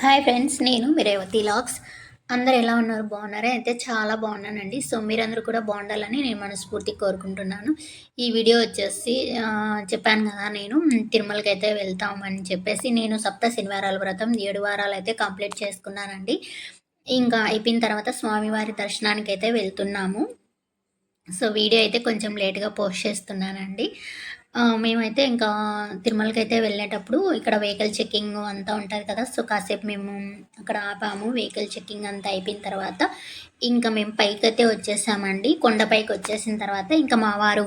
Hi friends నేను రేవతి లాక్స్ అందరు ఎలా ఉన్నారు? బాగున్నారా? అయితే చాలా బాగున్నానండి. సో మీరందరూ కూడా బాగుండాలని నేను మనస్ఫూర్తి కోరుకుంటున్నాను. ఈ వీడియో వచ్చేసి చెప్పాను కదా నేను తిరుమలకి అయితే వెళ్తామని చెప్పేసి నేను సప్త శనివారాల వ్రతం ఏడు వారాలు అయితే కంప్లీట్ చేసుకున్నానండి. ఇంకా అయిపోయిన తర్వాత స్వామివారి దర్శనానికి అయితే వెళ్తున్నాము. సో వీడియో అయితే కొంచెం లేట్గా పోస్ట్ చేస్తున్నానండి. మేమైతే ఇంకా తిరుమలకి అయితే వెళ్ళేటప్పుడు ఇక్కడ వెహికల్ చెక్కింగ్ అంతా ఉంటుంది కదా సో కాసేపు మేము అక్కడ ఆపాము. వెహికల్ చెకింగ్ అంతా అయిపోయిన తర్వాత ఇంకా మేము పైకి అయితే వచ్చేసామండి కొండపైకి వచ్చేసిన తర్వాత ఇంకా మా వారు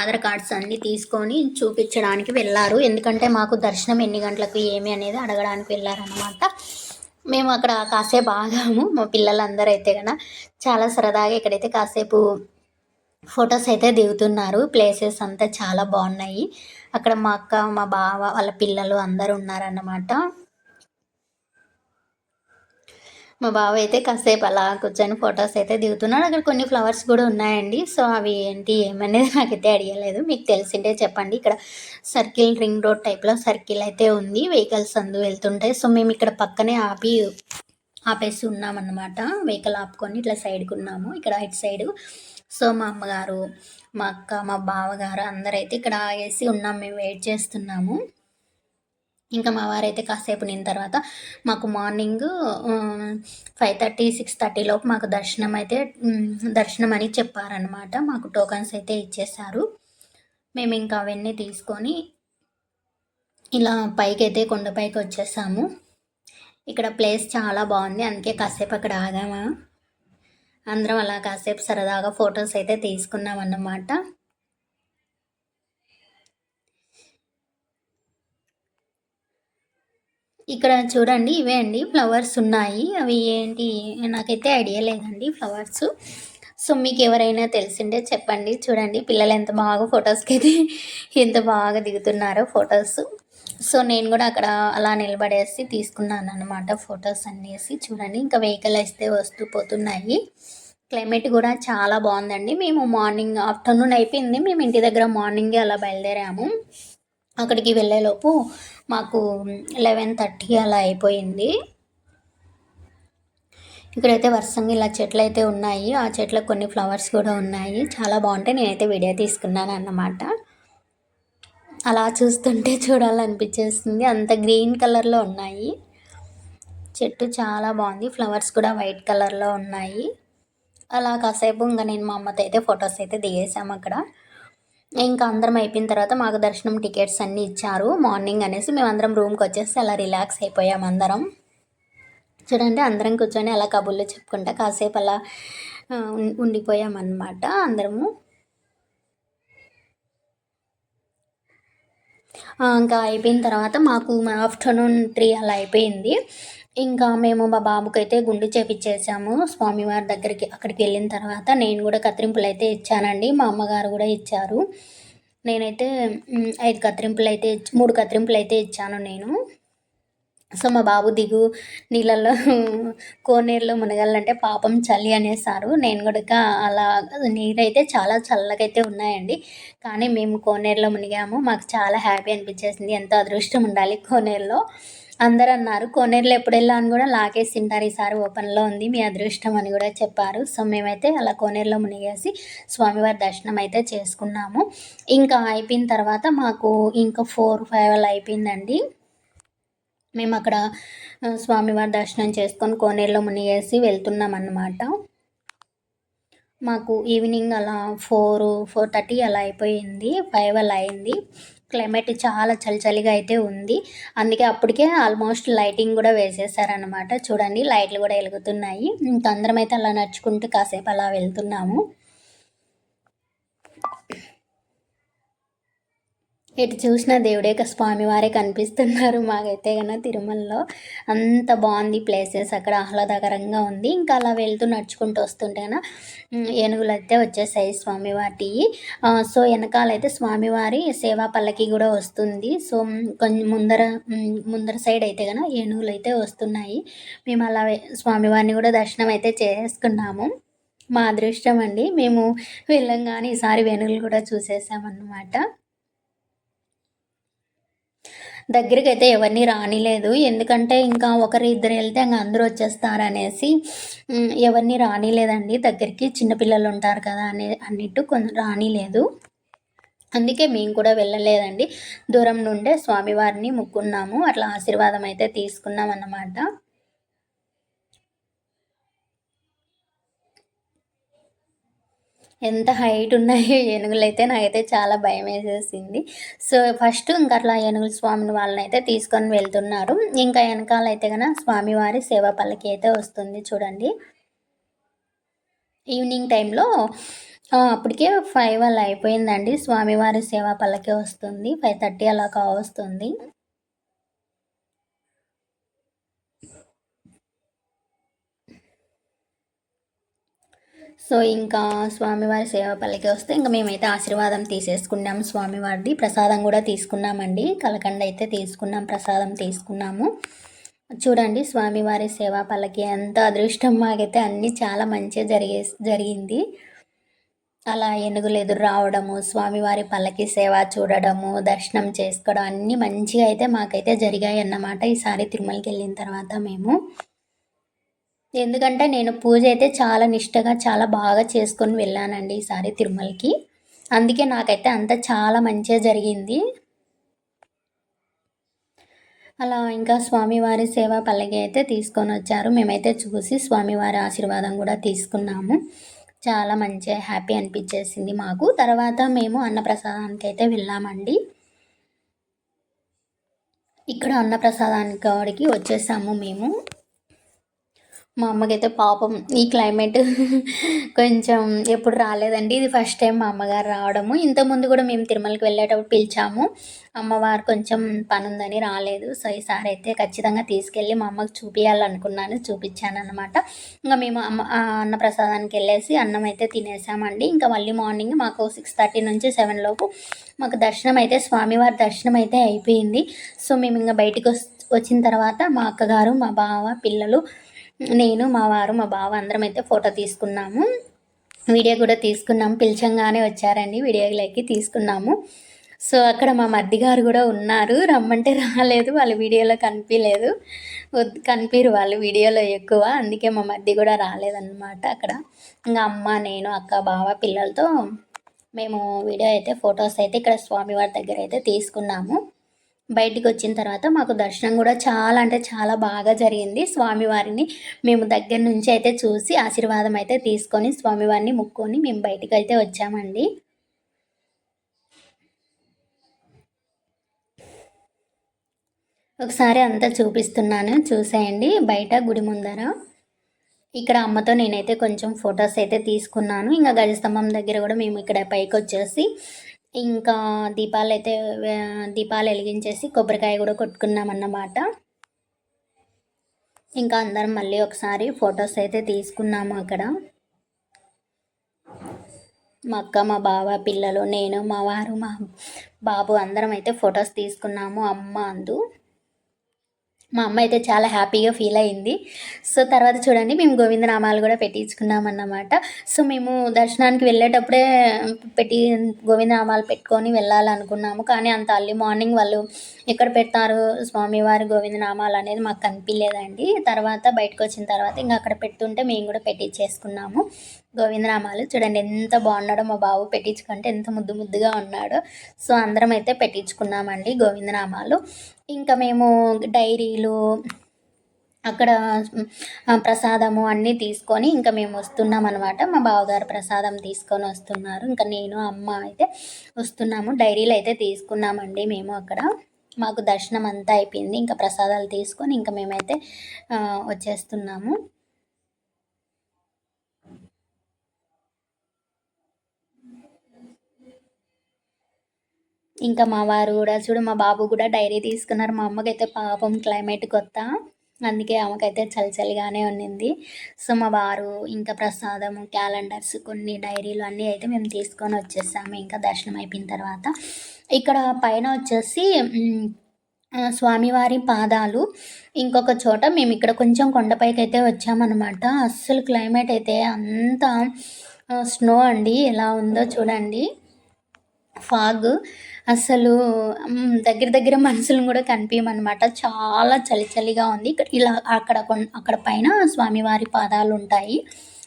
ఆధార్ కార్డ్స్ అన్నీ తీసుకొని చూపించడానికి వెళ్ళారు. ఎందుకంటే మాకు దర్శనం ఎన్ని గంటలకు ఏమి అనేది అడగడానికి వెళ్ళారనమాట మేము అక్కడ కాసేపు ఆగాము. మా పిల్లలందరూ అయితే కన్నా చాలా సరదాగా ఇక్కడైతే కాసేపు ఫొటోస్ అయితే దిగుతున్నారు. ప్లేసెస్ అంతా చాలా బాగున్నాయి. అక్కడ మా అక్క మా బావ వాళ్ళ పిల్లలు అందరూ ఉన్నారన్నమాట. మా బావ అయితే కాసేపు అలా కూర్చొని ఫొటోస్ అయితే దిగుతున్నాడు. అక్కడ కొన్ని ఫ్లవర్స్ కూడా ఉన్నాయండి. సో అవి ఏంటి ఏమనేది నాకైతే అడిగలేదు మీకు తెలిసింటే చెప్పండి. ఇక్కడ సర్కిల్ రింగ్ రోడ్ టైప్లో సర్కిల్ అయితే ఉంది. వెహికల్స్ అందు వెళ్తుంటాయి. సో మేము ఇక్కడ పక్కనే ఆపి ఆపేసి ఉన్నామన్నమాట. వెహికల్ ఆపుకొని ఇట్లా సైడ్కి ఉన్నాము. ఇక్కడ ఇటు సైడ్ సో మా అమ్మగారు మా అక్క మా బావగారు అందరైతే ఇక్కడ ఆగేసి ఉన్నాం మేము వెయిట్ చేస్తున్నాము. ఇంకా మా వారైతే కాసేపు నిన్న తర్వాత మాకు morning five thirty six thirty లోపు మాకు దర్శనం అయితే దర్శనం అని చెప్పారనమాట మాకు టోకన్స్ అయితే ఇచ్చేసారు మేము ఇంకా అవన్నీ తీసుకొని ఇలా పైకి అయితే కొండపైకి వచ్చేసాము. ఇక్కడ ప్లేస్ చాలా బాగుంది అందుకే కాసేపు అక్కడ ఆగామా? అందరం అలా కాసేపు సరదాగా ఫొటోస్ అయితే తీసుకున్నాం అన్నమాట. ఇక్కడ చూడండి ఇవే అండి ఫ్లవర్స్ ఉన్నాయి. అవి ఏంటి? నాకైతే ఐడియా లేదండి ఫ్లవర్స్. సో మీకు ఎవరైనా తెలిసింటే చెప్పండి. చూడండి పిల్లలు ఎంత బాగా ఫొటోస్కి అయితే ఎంత బాగా దిగుతున్నారో ఫొటోస్. సో నేను కూడా అక్కడ అలా నిలబడేసి తీసుకున్నాను అనమాట ఫొటోస్ అనేసి. చూడండి ఇంకా వెహికల్ అయితే వస్తూ పోతున్నాయి. క్లైమేట్ కూడా చాలా బాగుందండి. మేము మార్నింగ్ ఆఫ్టర్నూన్ అయిపోయింది. మేము ఇంటి దగ్గర మార్నింగే అలా బయలుదేరాము. అక్కడికి వెళ్ళేలోపు మాకు లెవెన్ థర్టీ అలా అయిపోయింది. ఇక్కడైతే వర్షంగా ఇలా చెట్లు అయితే ఉన్నాయి. ఆ చెట్లకు కొన్ని ఫ్లవర్స్ కూడా ఉన్నాయి. చాలా బాగుంటాయి. నేనైతే వీడియో తీసుకున్నాను అన్నమాట అలా చూస్తుంటే చూడాలనిపించేస్తుంది. అంత గ్రీన్ కలర్లో ఉన్నాయి. చెట్టు చాలా బాగుంది. ఫ్లవర్స్ కూడా వైట్ కలర్లో ఉన్నాయి. అలా కాసేపు ఇంకా నేను మా అమ్మతో అయితే ఫొటోస్ అయితే దిగేసాము అక్కడ. ఇంకా అందరం అయిపోయిన తర్వాత మాకు దర్శనం టికెట్స్ అన్నీ ఇచ్చారు. మార్నింగ్ అనేసి మేము అందరం రూమ్కి వచ్చేసి అలా రిలాక్స్ అయిపోయాం అందరం. చూడండి అందరం కూర్చొని అలా కబుర్లు చెప్పుకుంటా కాసేపు అలా ఉం- ఉండిపోయామన్నమాట అందరము. ఇంకా అయిపోయిన తర్వాత మాకు ఆఫ్టర్నూన్ త్రీ అలా అయిపోయింది. ఇంకా మేము మా బాబుకి అయితే గుండు చేపించేసాము స్వామివారి దగ్గరికి అక్కడికి వెళ్ళిన తర్వాత నేను కూడా కత్తిరింపులు అయితే ఇచ్చానండి. మా అమ్మగారు కూడా ఇచ్చారు. నేనైతే ఐదు కత్తిరింపులు అయితే మూడు కత్తిరింపులు అయితే ఇచ్చాను నేను. సో మా బాబు దిగు నీళ్ళల్లో కోనేరులో మునగాలంటే పాపం చలి అనేసారు. నేను కూడా అలా నీరైతే చాలా చల్లగైతే ఉన్నాయండి. కానీ మేము కోనేరులో మునిగాము. మాకు చాలా హ్యాపీ అనిపించేసింది. ఎంతో అదృష్టం ఉండాలి కోనేరులో. అందరు అన్నారు కోనేరులో ఎప్పుడు వెళ్ళాలని కూడా లాగేసి తింటారు ఈసారి ఓపెన్లో ఉంది. మీ అదృష్టం అని కూడా చెప్పారు. సో మేమైతే అలా కోనేరులో మునిగేసి స్వామివారి దర్శనం అయితే చేసుకున్నాము. ఇంకా అయిపోయిన తర్వాత మాకు ఇంకా ఫోర్ ఫైవ్ అలా అయిపోయిందండి. మేము అక్కడ స్వామివారి దర్శనం చేసుకొని కోనేరులో మునిగేసి వెళ్తున్నాం అన్నమాట మాకు ఈవినింగ్ అలా ఫోర్ ఫోర్ థర్టీ అలా అయిపోయింది. ఫైవ్ అలా అయింది. క్లైమేట్ చాలా చలిచలిగా అయితే ఉంది. అందుకే అప్పటికే ఆల్మోస్ట్ లైటింగ్ కూడా వేసేసారనమాట చూడండి లైట్లు కూడా వెలుగుతున్నాయి. ఇంకా అందరం అయితే అలా నడుచుకుంటూ కాసేపు అలా వెళ్తున్నాము. ఎటు చూసిన దేవుడే క- స్వామివారే కనిపిస్తున్నారు మాకైతే కన్నా తిరుమలలో. అంత బాగుంది ప్లేసెస్. అక్కడ ఆహ్లాదకరంగా ఉంది. ఇంకా అలా వెళ్తూ నడుచుకుంటూ వస్తుంటే కన్నా ఏనుగులు అయితే వచ్చేసాయి స్వామివారి సో వెనకాలైతే స్వామివారి సేవా పల్లకి కూడా వస్తుంది. సో కొంచెం ముందర ముందర సైడ్ అయితే కన్నా ఏనుగులు అయితే వస్తున్నాయి. మేము అలా స్వామివారిని కూడా దర్శనం అయితే చేసుకున్నాము. మా అదృష్టం అండి. మేము వెళ్ళంగానే ఈసారి వేణుగులు కూడా చూసేసామన్నమాట. దగ్గరికి అయితే ఎవరిని రానిలేదు. ఎందుకంటే ఇంకా ఒకరు ఇద్దరు వెళ్తే ఇంకా అందరూ వచ్చేస్తారు అనేసి ఎవరిని రానిలేదండి. దగ్గరికి చిన్నపిల్లలు ఉంటారు కదా అనే అన్నట్టు కొంచెం రానిలేదు. అందుకే మేము కూడా వెళ్ళలేదండి. దూరం నుండే స్వామివారిని ముక్కున్నాము. అట్లా ఆశీర్వాదం అయితే తీసుకున్నాం అన్నమాట ఎంత హైట్ ఉన్నాయో ఏనుగులు అయితే నాకైతే చాలా భయం వేసేసింది. సో ఫస్ట్ ఇంకా అట్లా ఏనుగుల స్వామిని వాళ్ళని అయితే తీసుకొని వెళ్తున్నారు. ఇంకా వెనకాల అయితే కనుక స్వామివారి సేవా పల్లకి అయితే వస్తుంది చూడండి. ఈవినింగ్ టైంలో అప్పటికే ఫైవ్ అలా అయిపోయిందండి. స్వామివారి సేవా పల్లకి వస్తుంది. ఫైవ్ థర్టీ అలా కావస్తుంది. సో ఇంకా స్వామివారి సేవ పల్లకి వస్తే ఇంకా మేమైతే ఆశీర్వాదం తీసేసుకున్నాం స్వామివారిది. ప్రసాదం కూడా తీసుకున్నామండి. కలకండ అయితే తీసుకున్నాం ప్రసాదం తీసుకున్నాము. చూడండి స్వామివారి సేవా పల్లకి ఎంత అదృష్టం. మాకైతే అన్నీ చాలా మంచిగా జరిగే జరిగింది. అలా ఏనుగులు ఎదురు రావడము స్వామివారి పల్లకి సేవ చూడడము దర్శనం చేసుకోవడం అన్నీ మంచిగా అయితే మాకైతే జరిగాయి అన్నమాట ఈసారి తిరుమలకి వెళ్ళిన తర్వాత మేము. ఎందుకంటే నేను పూజ అయితే చాలా నిష్టగా చాలా బాగా చేసుకొని వెళ్ళానండి ఈసారి తిరుమలకి. అందుకే నాకైతే అంతా చాలా మంచిగా జరిగింది. అలా ఇంకా స్వామివారి సేవ పల్లకి అయితే తీసుకొని వచ్చారు. మేమైతే చూసి స్వామివారి ఆశీర్వాదం కూడా తీసుకున్నాము. చాలా మంచిగా హ్యాపీ అనిపించేసింది మాకు. తర్వాత మేము అన్నప్రసాదానికి అయితే వెళ్ళామండి. ఇక్కడ అన్నప్రసాదానికి కాడికి వచ్చేసాము మేము. మా అమ్మకైతే పాపం ఈ క్లైమేట్ కొంచెం ఎప్పుడు రాలేదండి. ఇది ఫస్ట్ టైం మా అమ్మగారు రావడము. ఇంతకుముందు కూడా మేము తిరుమలకి వెళ్ళేటప్పుడు పిలిచాము. అమ్మవారు కొంచెం పని ఉందని రాలేదు. సో ఈసారి అయితే ఖచ్చితంగా తీసుకెళ్ళి మా అమ్మకి చూపించాలనుకున్నాను చూపించాను అనమాట ఇంకా మేము అమ్మ ఆ అన్నప్రసాదానికి వెళ్ళేసి అన్నం అయితే తినేసామండి. ఇంకా మళ్ళీ మార్నింగ్ మాకు సిక్స్ థర్టీ నుంచి సెవెన్ లోపు మాకు దర్శనం అయితే స్వామివారి దర్శనం అయితే అయిపోయింది. సో మేము ఇంకా బయటికి వచ్చిన తర్వాత మా అక్కగారు మా బావ పిల్లలు నేను మా వారు మా బావ అందరం అయితే ఫోటో తీసుకున్నాము. వీడియో కూడా తీసుకున్నాము. పిలిచంగానే వచ్చారండి వీడియోలోకి తీసుకున్నాము. సో అక్కడ మా మద్ది గారు కూడా ఉన్నారు. రమ్మంటే రాలేదు. వాళ్ళ వీడియోలో కనిపించలేదు కనిపించరు వాళ్ళు వీడియోలో ఎక్కువ. అందుకే మా మద్ది కూడా రాలేదన్నమాట అక్కడ. ఇంకా అమ్మ నేను అక్క బావ పిల్లలతో మేము వీడియో అయితే ఫొటోస్ అయితే ఇక్కడ స్వామివారి దగ్గర అయితే తీసుకున్నాము. బయటికి వచ్చిన తర్వాత మాకు దర్శనం కూడా చాలా అంటే చాలా బాగా జరిగింది. స్వామివారిని మేము దగ్గర నుంచి అయితే చూసి ఆశీర్వాదం అయితే తీసుకొని స్వామివారిని ముక్కొని మేము బయటికి అయితే వచ్చామండి. ఒకసారి అంతా చూపిస్తున్నాను. చూసేయండి బయట గుడి ముందర. ఇక్కడ అమ్మతో నేనైతే కొంచెం ఫొటోస్ అయితే తీసుకున్నాను. ఇంకా గజస్తంభం దగ్గర కూడా మేము ఇక్కడ పైకి వచ్చేసి ఇంకా దీపాలు అయితే దీపాలు వెలిగించేసి కొబ్బరికాయ కూడా కొట్టుకున్నాం అన్నమాట ఇంకా అందరం మళ్ళీ ఒకసారి ఫొటోస్ అయితే తీసుకున్నాము అక్కడ. మా అక్క మా బావ పిల్లలు నేను మా వారు మా బాబు అందరం అయితే ఫొటోస్ తీసుకున్నాము అమ్మ అందు. మా అమ్మ అయితే చాలా హ్యాపీగా ఫీల్ అయింది. సో తర్వాత చూడండి మేము గోవిందనామాలు కూడా పెట్టించుకున్నాం అన్నమాట. సో మేము దర్శనానికి వెళ్ళేటప్పుడే పెట్టి గోవిందనామాలు పెట్టుకొని వెళ్ళాలనుకున్నాము. కానీ అంత అర్లీ మార్నింగ్ వాళ్ళు ఎక్కడ పెడతారు స్వామివారి గోవిందనామాలు అనేది మాకు కనిపించలేదండి తర్వాత బయటకు వచ్చిన తర్వాత ఇంకా అక్కడ పెట్టుంటే మేము కూడా పెట్టించేసుకున్నాము. గోవిందనామాలు. చూడండి ఎంత బాగున్నాడో మా బాబు పెట్టించుకుంటే ఎంత ముద్దు ముద్దుగా ఉన్నాడో. సో అందరం అయితే పెట్టించుకున్నామండి గోవిందనామాలు. ఇంకా మేము డైరీలు అక్కడ ప్రసాదము అన్నీ తీసుకొని ఇంకా మేము వస్తున్నాం అనమాట మా బావగారు ప్రసాదం తీసుకొని వస్తున్నారు. ఇంకా నేను అమ్మ అయితే వస్తున్నాము. డైరీలు అయితే తీసుకున్నామండి మేము అక్కడ. మాకు దర్శనం అంతా అయిపోయింది. ఇంకా ప్రసాదాలు తీసుకొని ఇంకా మేమైతే వచ్చేస్తున్నాము. ఇంకా మా వారు కూడా చూడు మా బాబు కూడా డైరీ తీసుకున్నారు. మా అమ్మకైతే పాపం క్లైమేట్ కొత్త. అందుకే ఆమెకైతే చలిచలిగానే ఉండింది ఉన్నింది. సో మా వారు ఇంకా ప్రసాదము క్యాలెండర్స్ కొన్ని డైరీలు అన్నీ అయితే మేము తీసుకొని వచ్చేసాము. ఇంకా దర్శనం అయిపోయిన తర్వాత ఇక్కడ పైన వచ్చేసి స్వామివారి పాదాలు ఇంకొక చోట మేము ఇక్కడ కొంచెం కొండపైకి అయితే వచ్చామన్నమాట. అస్సలు క్లైమేట్ అయితే అంతా స్నో అండి. ఎలా ఉందో చూడండి. ఫాగ్. అసలు దగ్గర దగ్గర మనుషులను కూడా కనిపియమనమాట. చాలా చలి చలిగా ఉంది. ఇక్కడ ఇలా అక్కడ కొన్ అక్కడ పైన స్వామివారి పాదాలు ఉంటాయి.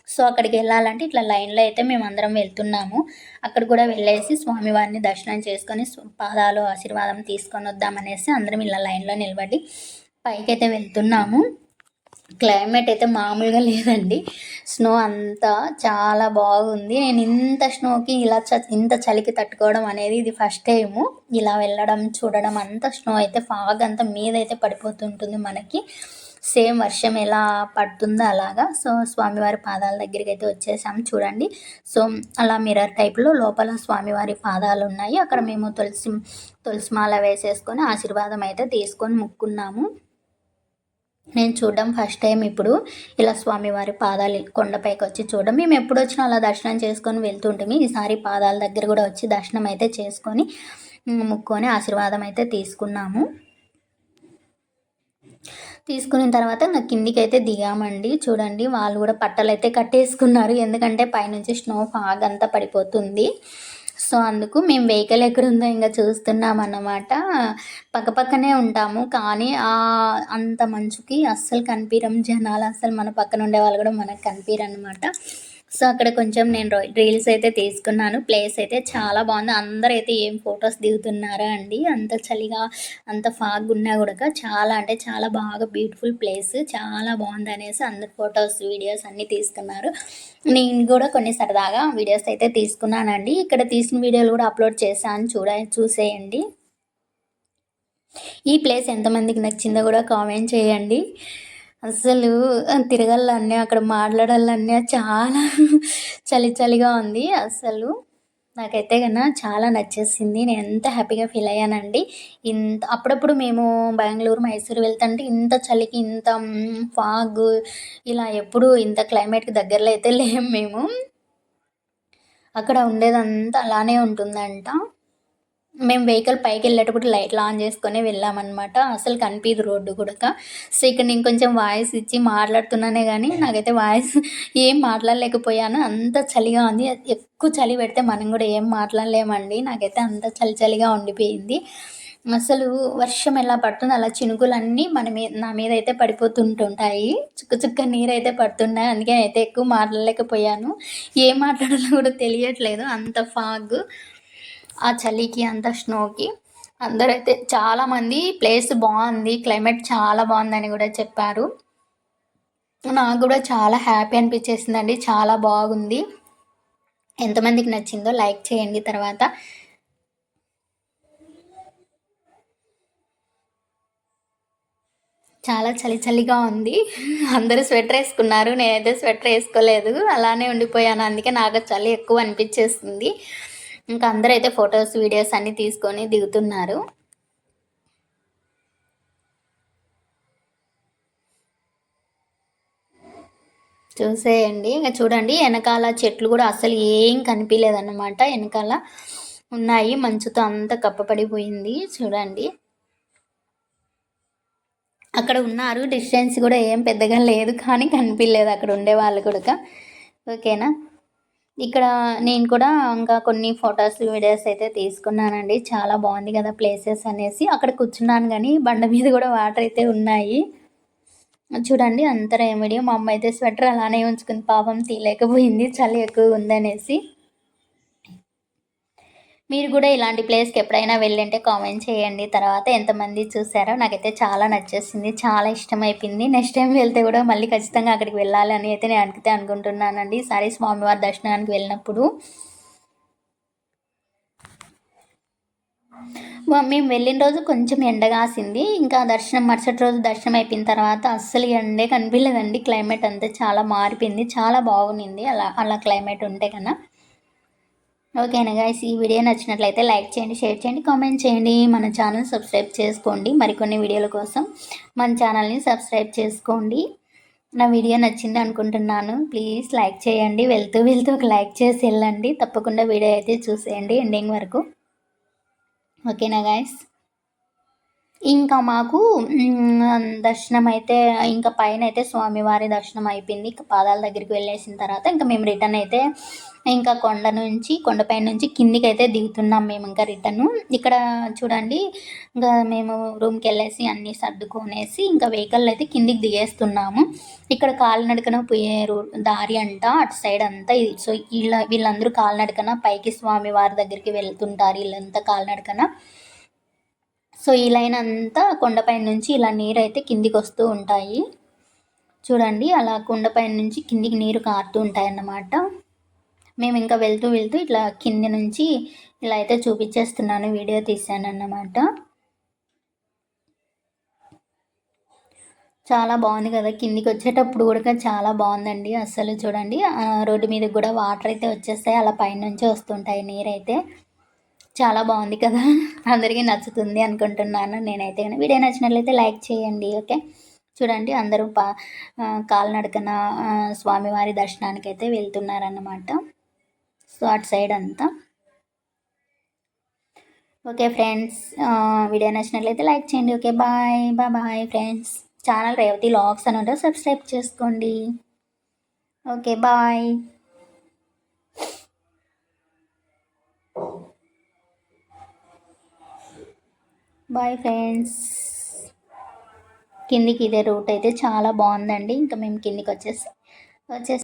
సో, అక్కడికి వెళ్ళాలంటే ఇట్లా లైన్‌లో అయితే మేమందరం వెళ్తున్నాము. అక్కడ కూడా వెళ్ళేసి స్వామివారిని దర్శనం చేసుకొని పాదాలు ఆశీర్వాదం తీసుకొని వద్దామనేసి అందరం ఇలా లైన్‌లో నిలబడి పైకి అయితే వెళ్తున్నాము. క్లైమేట్ అయితే మామూలుగా లేదండి. స్నో అంతా చాలా బాగుంది. నేను ఇంత స్నోకి ఇలా చ ఇంత చలికి తట్టుకోవడం అనేది ఇది ఫస్ట్ టైము. ఇలా వెళ్ళడం, చూడడం అంతా స్నో అయితే ఫాగ్ అంతా మీదైతే పడిపోతుంటుంది మనకి. సేమ్ వర్షం ఎలా పడుతుందో అలాగా. సో, స్వామివారి పాదాల దగ్గరికి అయితే వచ్చేసాము చూడండి. సో, అలా మిర్రర్ టైప్‌లో లోపల స్వామివారి పాదాలు ఉన్నాయి అక్కడ మేము తులసి తులసి మాల వేసేసుకొని ఆశీర్వాదం అయితే తీసుకొని మొక్కున్నాము. నేను చూడడం ఫస్ట్ టైం ఇప్పుడు. ఇలా స్వామివారి పాదాలు కొండపైకి వచ్చి చూడడం. మేము ఎప్పుడు వచ్చినా అలా దర్శనం చేసుకొని వెళ్తుంటాము ఈసారి పాదాల దగ్గర కూడా వచ్చి దర్శనం అయితే చేసుకొని ముక్కొని మొక్కుకొని ఆశీర్వాదం అయితే తీసుకున్నాము. తీసుకున్న తర్వాత ఇంక కిందికైతే దిగామండి. చూడండి వాళ్ళు కూడా పట్టలు అయితే కట్టేసుకున్నారు. ఎందుకంటే పైనుంచి స్నో ఫాగ్ అంతా పడిపోతుంది. సో, అందుకు మేము వెహికల్ ఎక్కడుందో ఇంక చూస్తున్నామన్నమాట. పక్కపక్కనే ఉంటాము. కానీ ఆ అంత మంచుకి అస్సలు కనిపియరం జనాలు. అసలు మన పక్కన ఉండే వాళ్ళు కూడా మనకు కనిపియరనమాట. సో, అక్కడ కొంచెం నేను రీల్స్ అయితే తీసుకున్నాను. ప్లేస్ అయితే చాలా బాగుంది. అందరైతే ఏం ఫొటోస్ దిగుతున్నారా అండి. అంత చలిగా అంత ఫాగ్ ఉన్నా కూడా చాలా అంటే చాలా బాగా బ్యూటిఫుల్ ప్లేస్. చాలా బాగుందనేసి అందరు ఫోటోస్, వీడియోస్ అన్నీ తీసుకున్నారు. నేను కూడా కొన్ని సరదాగా వీడియోస్ అయితే తీసుకున్నానండి. ఇక్కడ తీసిన వీడియోలు కూడా అప్లోడ్ చేశాను చూడ చూసేయండి. ఈ ప్లేస్ ఎంతమందికి నచ్చిందో కూడా కామెంట్ చేయండి. అసలు ఆహ్, అక్కడ మాట్లాడాలన్నీ చాలా చలి చలిగా ఉంది అసలు నాకైతే కన్నా చాలా నచ్చేసింది. నేను ఎంత హ్యాపీగా ఫీల్ అయ్యానండి. ఇంత అప్పుడప్పుడు మేము బెంగళూరు మైసూరు వెళ్తుంటే ఇంత చలికి ఇంత ఫాగ్ ఇలా ఎప్పుడు ఇంత క్లైమేట్‌కి దగ్గరలో అయితే లేము మేము. అక్కడ ఉండేదంతా అలానే ఉంటుందంట. మేము వెహికల్ పైకి వెళ్ళేటప్పుడు లైట్లు ఆన్ చేసుకొని వెళ్ళామన్నమాట అసలు కనిపించదు రోడ్డు కూడా సో, ఇక్కడ నేను కొంచెం వాయిస్ ఇచ్చి మాట్లాడుతున్నానే కానీ నాకైతే వాయిస్ ఏం మాట్లాడలేకపోయాను. అంత చలిగా ఉంది. ఎక్కువ చలి పెడితే మనం కూడా ఏం మాట్లాడలేమండి. నాకైతే అంత చలి చలిగా ఉండిపోయింది. అసలు వర్షం ఎలా పడుతుంది అలా చినుకులన్నీ మన మీద నా మీద అయితే పడిపోతుంటుంటాయి. చుక్క చుక్క నీరైతే పడుతున్నాయి. అందుకే అయితే ఎక్కువ మాట్లాడలేకపోయాను. ఏం మాట్లాడాలో కూడా తెలియట్లేదు. అంత ఫాగ్. ఆ చలికి, అంత స్నోకి. అందరైతే చాలామంది ప్లేస్ బాగుంది క్లైమేట్ చాలా బాగుందని కూడా చెప్పారు. నాకు కూడా చాలా హ్యాపీ అనిపించేసిందండి. చాలా బాగుంది. ఎంతమందికి నచ్చిందో లైక్ చేయండి తర్వాత. చాలా చలి చలిగా ఉంది. అందరూ స్వెటర్ వేసుకున్నారు నేనైతే స్వెటర్ వేసుకోలేదు అలానే ఉండిపోయాను. అందుకే నాకు చలి ఎక్కువ అనిపించేస్తుంది. ఇంకా అందరైతే ఫొటోస్ వీడియోస్ అన్నీ తీసుకొని దిగుతున్నారు. చూసేయండి. ఇంకా చూడండి వెనకాల చెట్లు కూడా అసలు ఏం కనిపించలేదన్నమాట వెనకాల ఉన్నాయి. మంచుతో అంతా కప్పపడిపోయింది. చూడండి. అక్కడ ఉన్నారు. డిస్టెన్స్ కూడా ఏం పెద్దగా లేదు. కానీ కనిపించలేదు అక్కడ ఉండేవాళ్ళు కూడా ఓకేనా. ఇక్కడ నేను కూడా ఇంకా కొన్ని ఫొటోస్ వీడియోస్ అయితే తీసుకున్నానండి. చాలా బాగుంది కదా ప్లేసెస్ అనేసి. అక్కడ కూర్చున్నాను కానీ బండ మీద కూడా వాటర్ అయితే ఉన్నాయి. చూడండి అంత రెమెడీ. మా అమ్మ అయితే స్వెటర్ అలానే ఉంచుకుంది పాపం తీయలేకపోయింది చలి ఎక్కువగా ఉందనేసి. మీరు కూడా ఇలాంటి ప్లేస్‌కి ఎప్పుడైనా వెళ్ళింటే కామెంట్ చేయండి. తర్వాత ఎంతమంది చూసారో నాకైతే చాలా నచ్చేసింది. చాలా ఇష్టమైపోయింది. నెక్స్ట్ టైం వెళ్తే కూడా మళ్ళీ ఖచ్చితంగా అక్కడికి వెళ్ళాలి అని అయితే నేను అనుకుతే అనుకుంటున్నానండి. ఈసారి స్వామివారి దర్శనానికి వెళ్ళినప్పుడు. మేము వెళ్ళిన రోజు కొంచెం ఎండ కాసింది. ఇంకా దర్శనం మరుసటి రోజు దర్శనం అయిపోయిన తర్వాత అస్సలు ఎండే కనిపించలేదండి క్లైమేట్ అంతా చాలా మారిపోయింది. చాలా బాగుంది అలా అలా క్లైమేట్ ఉంటే కన్నా ఓకేనా గాయస్ ఈ వీడియో నచ్చినట్లయితే లైక్ చేయండి, షేర్ చేయండి, కామెంట్ చేయండి. మన ఛానల్ సబ్స్క్రైబ్ చేసుకోండి. మరికొన్ని వీడియోల కోసం మన ఛానల్‌ని సబ్స్క్రైబ్ చేసుకోండి. నా వీడియో నచ్చింది అనుకుంటున్నాను. ప్లీజ్ లైక్ చేయండి. వెళ్తూ వెళ్తూ ఒక లైక్ చేసి వెళ్ళండి తప్పకుండా వీడియో అయితే చూసేయండి ఎండింగ్ వరకు. ఓకేనా గాయస్ ఇంకా మాకు దర్శనం అయితే ఇంకా పైన అయితే స్వామివారి దర్శనం అయిపోయింది ఇంకా పాదాల దగ్గరికి వెళ్ళేసిన తర్వాత ఇంకా మేము రిటర్న్ అయితే ఇంకా కొండ నుంచి కొండపై నుంచి కిందికి అయితే దిగుతున్నాం మేము ఇంకా రిటర్న్. ఇక్కడ చూడండి ఇంకా మేము రూమ్కి వెళ్ళేసి అన్నీ సర్దుకొనేసి ఇంకా వెహికల్ అయితే కిందికి దిగేస్తున్నాము. ఇక్కడ కాలినడకన పోయే రూ దారి అంట అటు సైడ్ అంతా ఇది. సో వీళ్ళ వీళ్ళందరూ కాలినడకన పైకి స్వామి వారి దగ్గరికి వెళ్తుంటారు. వీళ్ళంతా కాలినడకన సో ఈ లైన్ అంతా కొండపై నుంచి ఇలా నీరు అయితే కిందికి వస్తూ ఉంటాయి. చూడండి అలా కొండపై నుంచి కిందికి నీరు కారుతూ ఉంటాయి అన్నమాట మేము ఇంకా వెళ్తూ వెళ్తూ ఇట్లా కింది నుంచి ఇలా అయితే చూపించేస్తున్నాను వీడియో తీశాను అన్నమాట చాలా బాగుంది కదా కిందికి వచ్చేటప్పుడు కూడా చాలా బాగుందండి. అస్సలు చూడండి రోడ్డు మీద కూడా వాటర్ అయితే వచ్చేస్తాయి అలా పైనుంచి వస్తుంటాయి నీరు అయితే చాలా బాగుంది కదా. అందరికీ నచ్చుతుంది అనుకుంటున్నాను. నేనైతే కానీ వీడియో నచ్చినట్లయితే లైక్ చేయండి ఓకే? చూడండి అందరూ పా కాలునడకన కాలినడకన స్వామివారి దర్శనానికి అయితే వెళ్తున్నారన్నమాట. సో అటు సైడ్ అంతా. ఓకే ఫ్రెండ్స్ వీడియో నచ్చినట్లయితే లైక్ చేయండి okay? Bye bye bye friends. Channel Revathi vlogs అని ఉంటే సబ్స్క్రైబ్ చేసుకోండి. Okay bye. బాయ్ ఫ్రెండ్స్ కిందికి ఇదే రూట్ అయితే చాలా బాగుందండి. ఇంకా మేము కిందికి వచ్చేసి వచ్చేసి